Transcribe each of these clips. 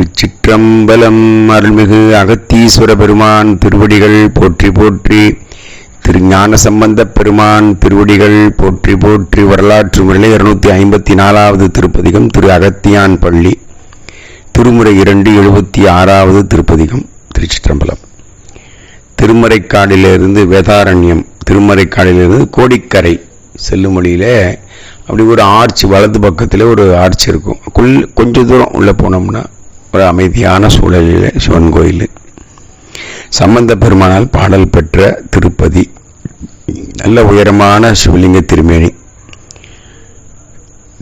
திருச்சிற்றம்பலம் அருள்மிகு அகத்தீஸ்வர பெருமான் திருவடிகள் போற்றி போற்றி திருஞான சம்பந்தப் பெருமான் திருவடிகள் போற்றி போற்றி வரலாற்று முறையில் இருநூத்தி ஐம்பத்தி நாலாவது திருப்பதிகம் திரு அகத்தியான் பள்ளி திருமுறை இரண்டு எழுபத்தி ஆறாவது திருப்பதிகம் திருச்சிற்றம்பலம். திருமறைக்காடிலிருந்து வேதாரண்யம் திருமறைக்காடிலிருந்து கோடிக்கரை செல்லும் வழியில் அப்படி ஒரு ஆர்ச் வலது பக்கத்தில் ஒரு ஆர்ச் இருக்கும். குள் கொஞ்ச தூரம் உள்ளே போனோம்னா ஒரு அமைதியான சூழலில் சிவன் கோயில். சம்பந்த பெருமானால் பாடல் பெற்ற திருப்பதி. நல்ல உயரமான சிவலிங்க திருமேனி.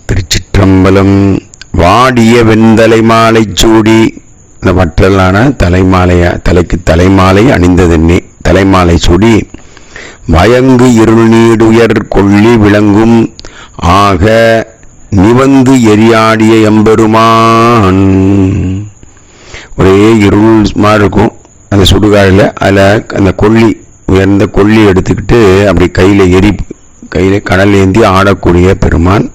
திருச்சிற்றம்பலம் வாடிய வெண்தலை மாலை சூடி. இந்த வற்றலான தலைமாலைய தலைக்கு தலைமாலை அணிந்ததென்னே தலைமாலை சூடி. வயங்கு இருள் நீடுயர் கொள்ளி விளங்கும். ஆக நிவந்து எரியாடிய எம்பெருமான். ஒரே இருள் மாதிரி இருக்கும். அந்த சுடுகாடில் அதில் அந்த கொல்லி உயர்ந்த கொல்லி எடுத்துக்கிட்டு அப்படி கையில் எரி கையில் கடல் ஏந்தி ஆடக்கூடிய பெருமான்.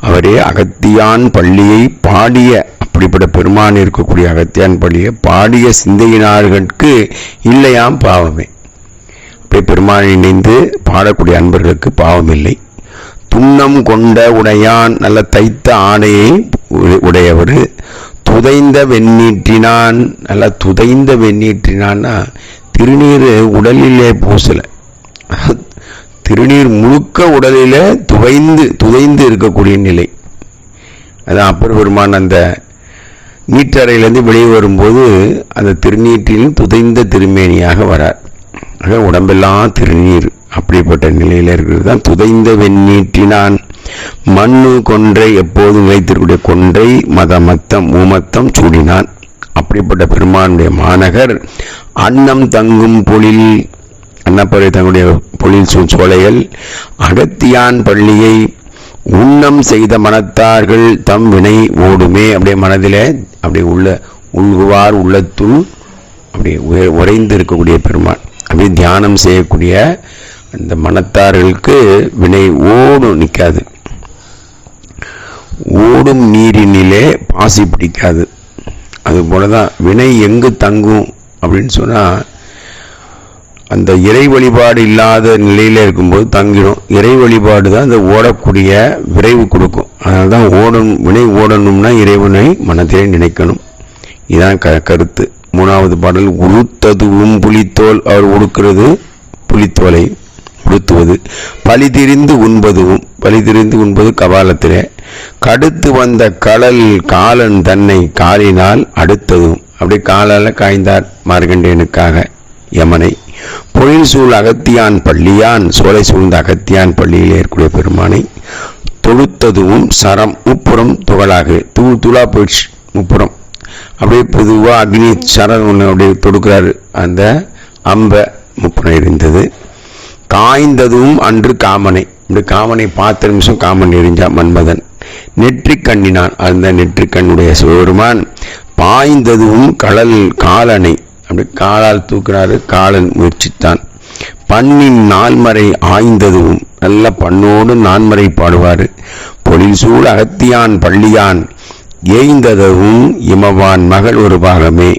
அவரே அகத்தியான் பள்ளியை பாடிய அப்படிப்பட்ட பெருமான் இருக்கக்கூடிய அகத்தியான் பள்ளியை பாடிய சிந்தையினார்களுக்கு இல்லையாம் பாவமே. அப்படி பெருமான் இணைந்து பாடக்கூடிய அன்பர்களுக்கு பாவம் இல்லை துண்ணம் கொண்ட உடையான் நல்ல தைத்த ஆடையை உ- உடையவர். துதைந்த வெந்நீற்றினான். நல்லா துதைந்த வெந்நீற்றினான்னா திருநீர் உடலிலே பூசலை. திருநீர் முழுக்க உடலில் துவைந்து துதைந்து இருக்கக்கூடிய நிலை. அதான் அப்பர் பெருமான் அந்த நீற்றறையிலேருந்து வெளியே வரும்போது அந்த திருநீற்றில் துதைந்த திருமேனியாக வரார். ஆக உடம்பெல்லாம் திருநீர் அப்படிப்பட்ட நிலையில் இருக்கிறது தான். துதைந்த வெந்நீற்றினான். மண்ணு கொன்றை எப்போதும் வைத்திருக்கூடிய கொன்றை மதமத்தம் ஊமத்தம் சூடினான். அப்படிப்பட்ட பெருமானுடைய மாநகர் அன்னம் தங்கும் பொழில் அன்னப்பறை தங்களுடைய பொழில் சோலைகள் அகத்தியான் பள்ளியை உண்ணம் செய்த மனத்தார்கள் தம் வினை ஓடுமே. அப்படியே மனதில் அப்படியே உள்ள உள்குவார் உள்ளத்துள் அப்படியே உய- உறைந்து இருக்கக்கூடிய பெருமான். அப்படியே தியானம் செய்யக்கூடிய அந்த மனத்தார்களுக்கு வினை ஓடும் நிற்காது. ஓடும் நீரினிலே பாசி பிடிக்காது. அது போலதான் வினை எங்கு தங்கும் அப்படின்னு சொன்னால் அந்த இறை வழிபாடு இல்லாத நிலையில் இருக்கும்போது தங்கிடும். இறை வழிபாடு தான் அந்த ஓடக்கூடிய விரைவு கொடுக்கும். அதனால தான் ஓடும் வினை ஓடணும்னா இறைவனை மனத்திலே நினைக்கணும். இதுதான் க கருத்து. மூணாவது பாடல் உளுத்ததுவும் புலித்தோல் அவர் உடுக்கிறது புலித்தோலை. உடுத்துவது பழிதிரிந்து உண்பதுவும் உண்பதும் உண்பது கபாலத்திலே. கடுத்து வந்த கடல் காலன் தன்னை காலினால் அடுத்ததும். அப்படி காலால காய்ந்தார் மார்கண்டேனுக்காக யமனை. பொழில் சூழ் அகத்தியான் பள்ளியான் சோலை சூழ்ந்த அகத்தியான் பள்ளியில் ஏற்கக்கூடிய பெருமானை. தொழுத்ததுவும் சரம் உப்புறம் துகளாக தூள் தூளா போயிடுச்சு முப்புறம் அப்படியே பொதுவாக அக்னி சரம் ஒன்று அப்படியே தொடுக்கிறாரு. அந்த அம்பை முப்புறம் இருந்தது காய்ந்ததும் அன்று காமனை. இந்த காமனை பார்த்த நிமிஷம் காமன் எரிஞ்சா மன்மதன். நெற்றிக் கண்ணினான் அந்த நெற்றிக் கண்ணுடைய சிவபெருமான் பாய்ந்ததும் கடல் காலனை. அப்படி காலால் தூக்குறாரு காலன் முயற்சித்தான். பண்ணின் நான்மறை ஆய்ந்ததும் நல்ல பண்ணோடு நான்மறை பாடுவார். பொழில் சூழ் அகத்தியான் பள்ளியான் ஏய்ந்ததும் இமவான் மகள் ஒரு பாகமே.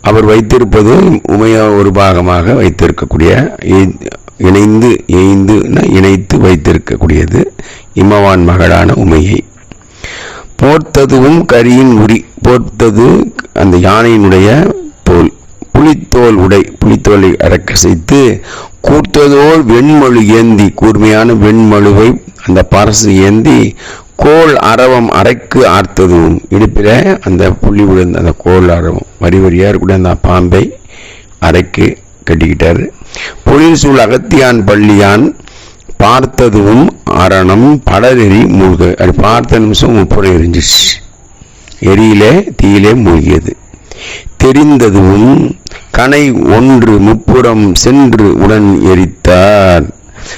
அவர் வைத்திருப்பது உமைய ஒரு பாகமாக வைத்திருக்கக்கூடிய இணைந்து எய்ந்து இணைத்து வைத்திருக்கக்கூடியது இமவான் மகளான உமையை. போர்த்ததுவும் கரியின் உரி போர்த்தது அந்த யானையினுடைய தோல் புலித்தோல் உடை புலித்தோலை அரக்கசைத்து கூர்த்ததோல் வெண்மழு ஏந்தி கூர்மையான வெண்மழுவை அந்த பரசு ஏந்தி கோல் அரவம் அரைக்கு ஆர்த்ததும். இடுப்பில் அந்த புள்ளி விழுந்த அந்த கோல் அரவம் வரி வரியாக இருக்கக்கூடிய அந்த பாம்பை அரைக்கு கட்டிக்கிட்டாரு. பொழில்சூழ் அகத்தியான் பள்ளியான் பார்த்ததும் அரணம் படலெறி மூழ்க அது பார்த்த நிமிஷம் முப்புறம் எரிஞ்சிச்சு எரியிலே தீயிலே மூழ்கியது. தெரிந்ததும் கனை ஒன்று முப்புறம் சென்று உடன் எரித்தார்.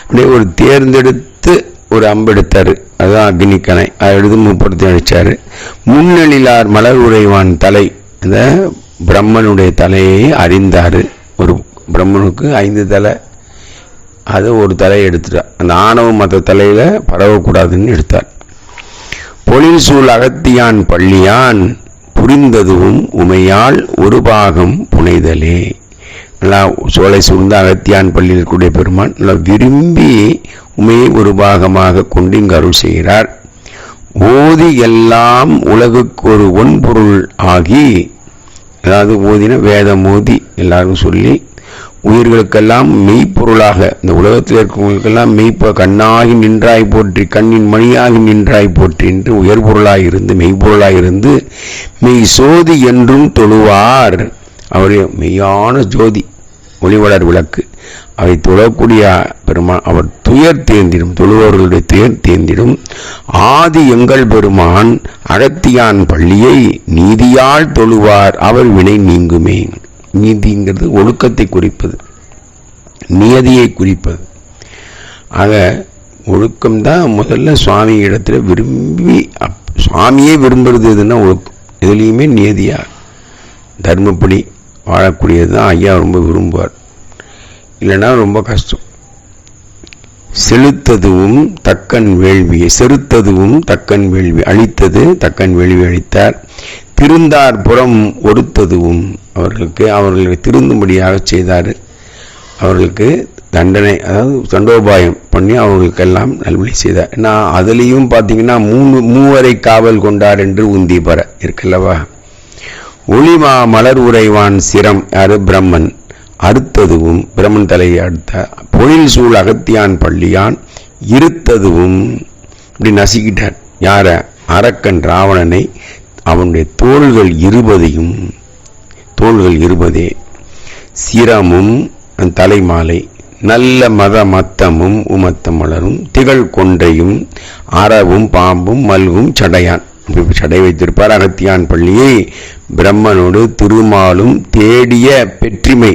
அப்படியே ஒரு தேர்ந்தெடுத்து ஒரு அம்பெடுத்தார் அதுதான் அக்னி கணை அதை எடுத்து முப்புறத்தை அடிச்சாரு. முன்னெழிலார் மலர் உறைவான் தலை. அந்த பிரம்மனுடைய தலையை அறிந்தார். ஒரு பிரம்மனுக்கு ஐந்து தலை. அது ஒரு தலையை எடுத்துட்டார் அந்த ஆணவம் மற்ற தலையில் பரவக்கூடாதுன்னு எடுத்தார் பொழில் சூழ் அகத்தியான் பள்ளியான் புரிந்ததும் உமையால் ஒரு பாகம் புனைதலே. நல்லா சோலை சூழ்ந்த அகத்தியான் பள்ளியில் இருக்கக்கூடிய பெருமான் நல்லா விரும்பி உமையை ஒரு பாகமாக கொண்டு இங்கு அருள் செய்கிறார். ஓதி எல்லாம் உலகுக்கு ஒரு ஒன்பொருள் ஆகி அதாவது ஓதின வேதம் ஓதி எல்லாரும் சொல்லி உயிர்களுக்கெல்லாம் மெய்ப்பொருளாக இந்த உலகத்தில் இருக்கிறவங்களுக்கெல்லாம் மெய்ப்ப கண்ணாகி நின்றாய் போற்றி கண்ணின் மணியாகி நின்றாய் போற்றி என்று உயர் பொருளாக இருந்து மெய்ப்பொருளாக இருந்து மெய் சோதி என்றும் தொழுவார். அவருடைய மெய்யான ஜோதி ஒளிவளர் விளக்கு. அவை தொழக்கூடிய பெருமான் அவர் துயர் தேர்ந்திடும் தொழுவர்களுடைய துயர் தேர்ந்திடும் ஆதி எங்கள் பெருமான் அகத்தியான் பள்ளியை நீதியால் தொழுவார் அவர் வினை நீங்குமே. நீதிங்கிறது ஒழுக்கத்தை குறிப்பது நியதியை குறிப்பது. ஆக ஒழுக்கம்தான் முதல்ல சுவாமி இடத்துல விரும்பி அப் சுவாமியே விரும்புறது எதுன்னா ஒழுக்கம். எதுலேயுமே நியதியாக தர்மப்படி வாழக்கூடியது தான் ஐயா ரொம்ப விரும்புவார். இல்லைன்னா ரொம்ப கஷ்டம். செலுத்ததுவும் தக்கன் வேள்வியை செலுத்ததுவும் தக்கன் வேள்வி அழித்தது தக்கன் வேள்வி அளித்தார் திருந்தார் புறம் ஒடுத்ததுவும் அவர்களுக்கு அவர்களை திருந்தும்படியாக செய்தார். அவர்களுக்கு தண்டனை அதாவது தண்டோபாயம் பண்ணி அவர்களுக்கெல்லாம் நல்வழி செய்தார். நான் அதுலேயும் பார்த்தீங்கன்னா மூணு மூவரை காவல் கொண்டார் என்று உந்தி பெற இருக்கல்லவா? ஒளிமா மலர் உரைவான் சிரம் யாரு? பிரம்மன். அறுத்ததுவும் பிரம்மன் தலையை அடுத்த பொழில் சூழ் அகத்தியான் பள்ளியான் இருத்ததுவும் இப்படி நசுக்கிட்டார். யார? அரக்கன் ராவணனை அவனுடைய தோள்கள் இருபதையும் தோள்கள் இருபதே சிரமும் தலைமாலை நல்ல மத மத்தமும் உமத்தம் மலரும் திகழ் கொன்றையும் அறவும் பாம்பும் மல்கும் சடையான். சடை வைத்திருப்பார் அகத்தியான் பள்ளியை. பிரம்மனோடு திருமாலும் தேடிய பெற்றிமை.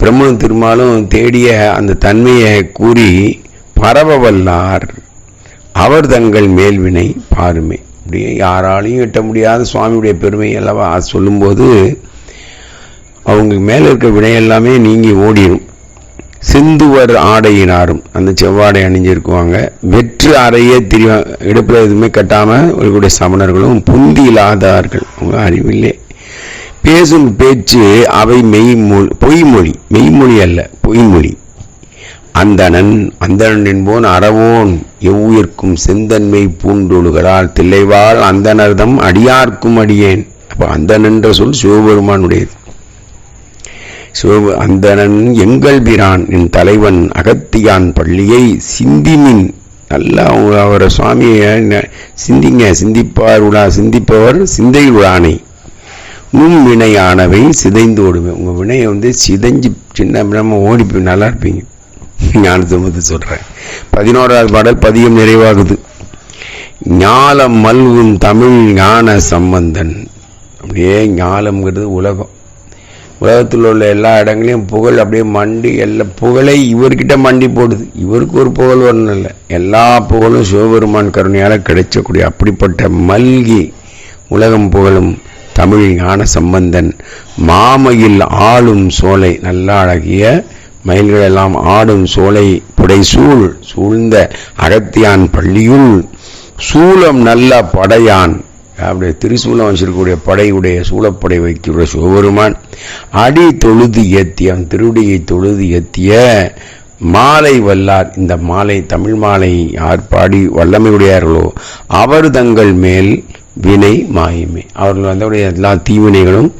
பிரம்மனும் திருமாலும் தேடிய அந்த தன்மையை கூறி பரவவல்லார். அவர் தங்கள் மேல்வினை பாருமே. அப்படியே யாராலையும் எட்ட முடியாத சுவாமியுடைய பெருமை அல்லவா? சொல்லும்போது அவங்க மேலே இருக்க வினை எல்லாமே நீங்கி ஓடிடும் சிந்துவர் ஆடையினாரும் அந்த செவ்வாடை அணிஞ்சிருக்குவாங்க. வெற்று அறையே திரிய இடுப்பில் எதுவுமே கட்டாமல் இருக்கக்கூடிய சமணர்களும் புந்தி இல்லாதார்கள் அவங்க அறிவில்லை. பேசும் பேச்சு அவை மெய்மொழி பொய்மொழி மெய்மொழி அல்ல பொய்மொழி. அந்தணன் அந்தணன் என்போன் அறவோன் எவ்வுயிர்க்கும் செந்தன்மை பூண்டொழுகிறாள் தில்லைவாள் அந்தனர்தம் அடியார்க்கும் அடியேன். அப்போ அந்தனன்ற சொல் சிவபெருமானுடையது. சிவபு அந்தணன் எங்கள் பிரான் என் தலைவன் அகத்தியான் பள்ளியை சிந்திமின். நல்லா அவங்க அவரை சுவாமியை சிந்திங்க சிந்திப்பார் உடா சிந்திப்பவர் சிந்தை உடானை உன் வினையானவை சிதைந்து ஓடுவேன் உங்கள் வினையை வந்து சிதைஞ்சு சின்ன நம்ம ஓடி போய் நல்லா இருப்பீங்க. ஞானத்தை வந்து சொல்கிறேன் பதினோராவது பாடல் பதியம் நிறைவாகுது. ஞாலம் மல்கும் தமிழ் ஞான சம்பந்தன். அப்படியே ஞாலம்ங்கிறது உலகம். உலகத்தில் உள்ள எல்லா இடங்களையும் புகழ் அப்படியே மண்டி எல்லா புகழை இவர்கிட்ட மண்டி போடுது. இவருக்கு ஒரு புகழ் ஒன்றும் இல்லை. எல்லா புகழும் சிவபெருமான் கருணையால் கிடைச்சக்கூடிய அப்படிப்பட்ட மல்கி உலகம் புகழும் தமிழ் ஞான சம்பந்தன். மாமையில் ஆளும் சோலை நல்ல அழகிய மயில்களெல்லாம் ஆடும் சோலை புடைசூழ் சூழ்ந்த அகத்தியான் பள்ளியுள் சூலம் நல்ல படையான். அப்படி திரிசூலம் வச்சிருக்கக்கூடிய படையுடைய சூழப்படை வைக்கிற சிவபெருமான் அடி தொழுது ஏத்திய திருடியை தொழுது ஏத்திய மாலை வல்லார் இந்த மாலை தமிழ் மாலை யார் பாடி வல்லமையுடையார்களோ அவர் தங்கள் மேல் வினை மாயுமே. அவர்கள் வந்தவுடைய எல்லா தீவினைகளும்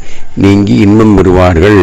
நீங்கி இன்பம் பெறுவார்கள்.